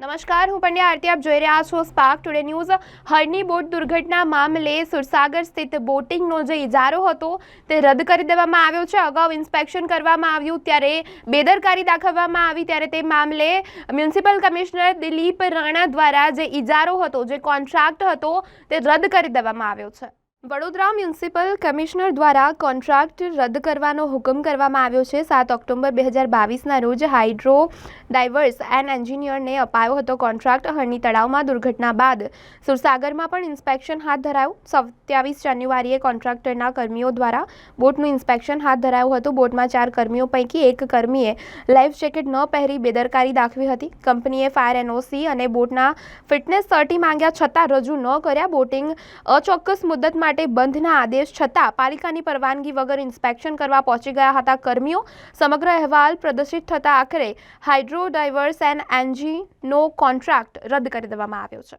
નમસ્કાર, હું પંડ્યા આરતી, આપ જોઈ રહ્યા છો Spark Today News Harni boat દુર્ઘટના મામલે સુરસાગર સ્થિત બોટિંગનો જે ઇજારો હતો તે રદ કરી દેવામાં આવ્યો છે. અગાઉ ઇન્સ્પેક્શન કરવામાં આવ્યું, ત્યારે બેદરકારી દાખવવામાં આવી, ત્યારે તે મામલે મ્યુનિસિપલ કમિશનર દિલીપ રાણા દ્વારા જે ઇજારો હતો, જે કોન્ટ્રાક્ટ હતો, તે રદ કરી દેવામાં આવ્યો છે. વડોદરા મ્યુનિસિપલ કમિશનર દ્વારા કોન્ટ્રાક્ટ રદ કરવાનો હુકમ કરવામાં આવ્યો છે. સાત ઓક્ટોબર બે હજાર બાવીસના રોજ હાઇડ્રો ડાયવર્સ એન્ડ એન્જિનિયરને અપાયો હતો કોન્ટ્રાક્ટ. હરણી તળાવમાં દુર્ઘટના બાદ સુરસાગરમાં પણ ઇન્સ્પેક્શન હાથ ધરાયું. સત્યાવીસ જાન્યુઆરીએ કોન્ટ્રાક્ટરના કર્મીઓ દ્વારા બોટનું ઇન્સ્પેક્શન હાથ ધરાયું હતું. બોટમાં ચાર કર્મીઓ પૈકી એક કર્મીએ લાઈફ જેકેટ ન પહેરી બેદરકારી દાખવી હતી. કંપનીએ ફાયર એનઓસી અને બોટના ફિટનેસ સર્ટી માંગ્યા છતાં રજૂ ન કર્યા. બોટિંગ અચોક્કસ મુદ્દત માટે બંધના આદેશ છતાં પાલિકાની પરવાનગી વગર ઇન્સ્પેક્શન કરવા પહોંચી ગયા હતા કર્મીઓ. સમગ્ર અહેવાલ પ્રદર્શિત થતાં આખરે હાઇડ્રો ડાયવર્સ એન્ડ એન્જીનો કોન્ટ્રાક્ટ રદ કરી દેવામાં આવ્યો છે.